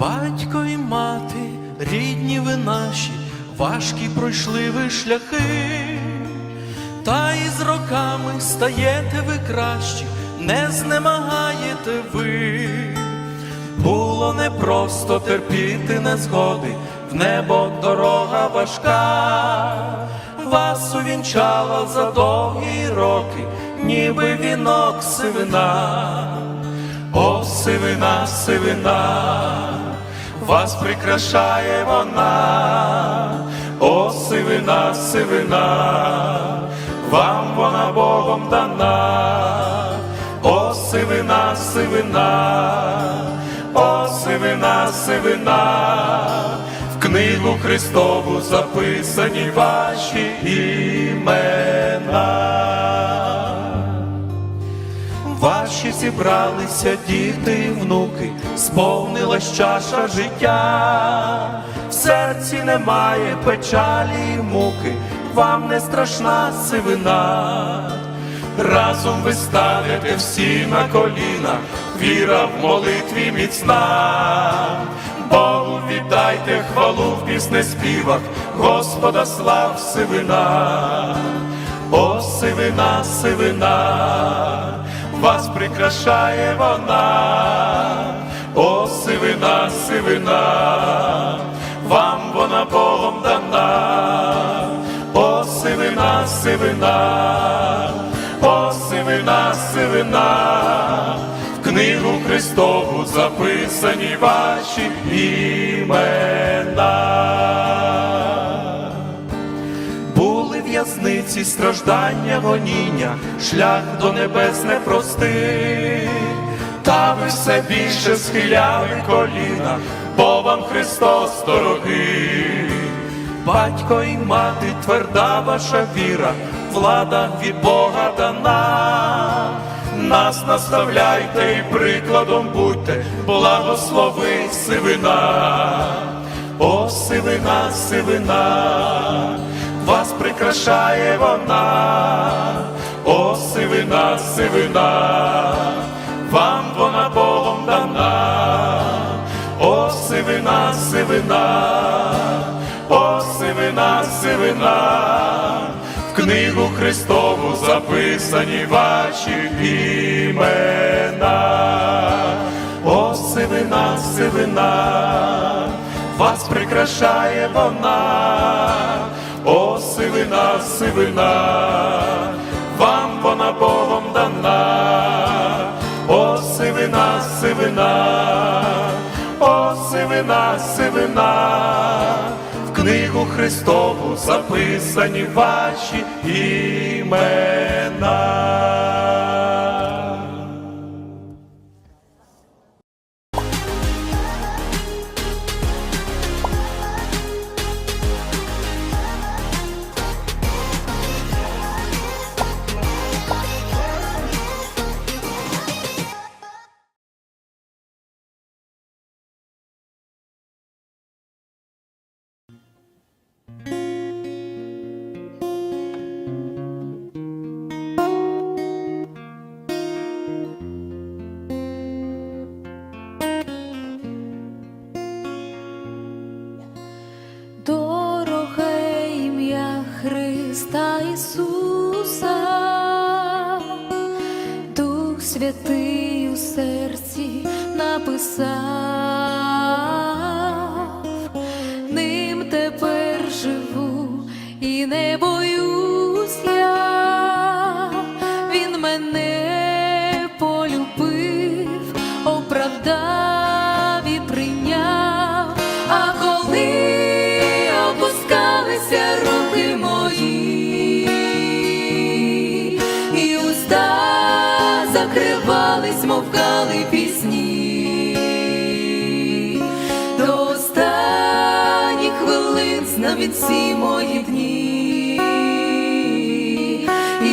Батько і мати, рідні ви наші, важкі пройшли ви шляхи, та із роками стаєте ви кращі, не знемагаєте ви. Було непросто терпіти незгоди, в небо дорога важка, вас увінчала за довгі роки, ніби вінок сивина. О, сивина, сивина, вас прикрашає вона, о, сивина, сивина, вам вона Богом дана, о, сивина, сивина, о, сивина, сивина, в книгу Христову записані ваші імена. Зібралися діти і внуки, сповнилась чаша життя, в серці немає печалі і муки, вам не страшна сивина. Разом ви ставите всі на коліна, віра в молитві міцна. Богу віддайте хвалу в піснеспівах, Господа слав сивина. О, сивина, сивина, вас прикрашає вона, о, сивина, сивина, вам вона Богом дана, о, сивина, сивина, о, сивина, сивина, в книгу Христову записані ваші імена. В'язниці, страждання, гоніння, шлях до небес непростий, та ви все більше схиляли коліна, бо вам Христос дорогий. Батько і мати, тверда ваша віра, влада від Бога дана. Нас наставляйте і прикладом будьте, благослови сивина. О, сивина, сивина, вас прикрашає вона, о, сивина, сивина, вам вона Богом дана, о, сивина, сивина, о, сивина, сивина, в книгу Христову записані ваші імена. О, сивина, сивина, вас прикрашає вона, сивина, сивина, вам вона Богом дана, о, сивина, сивина, о, сивина, сивина, в книгу Христову записані ваші імена. Христа Ісуса, Дух Святий у серці написав, знав всі мої дні,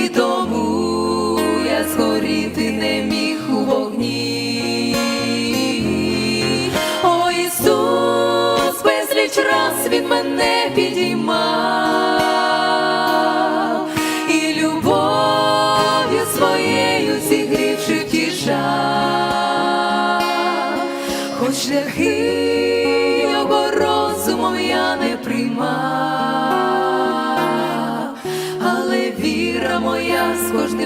і тому я згоріти не міг у вогні. О Ісус, безліч раз він мене підіймав. І любов'ю своєю зігрівши втішав, хоч шляхи розумом я не прийма, але віра моя з кожним.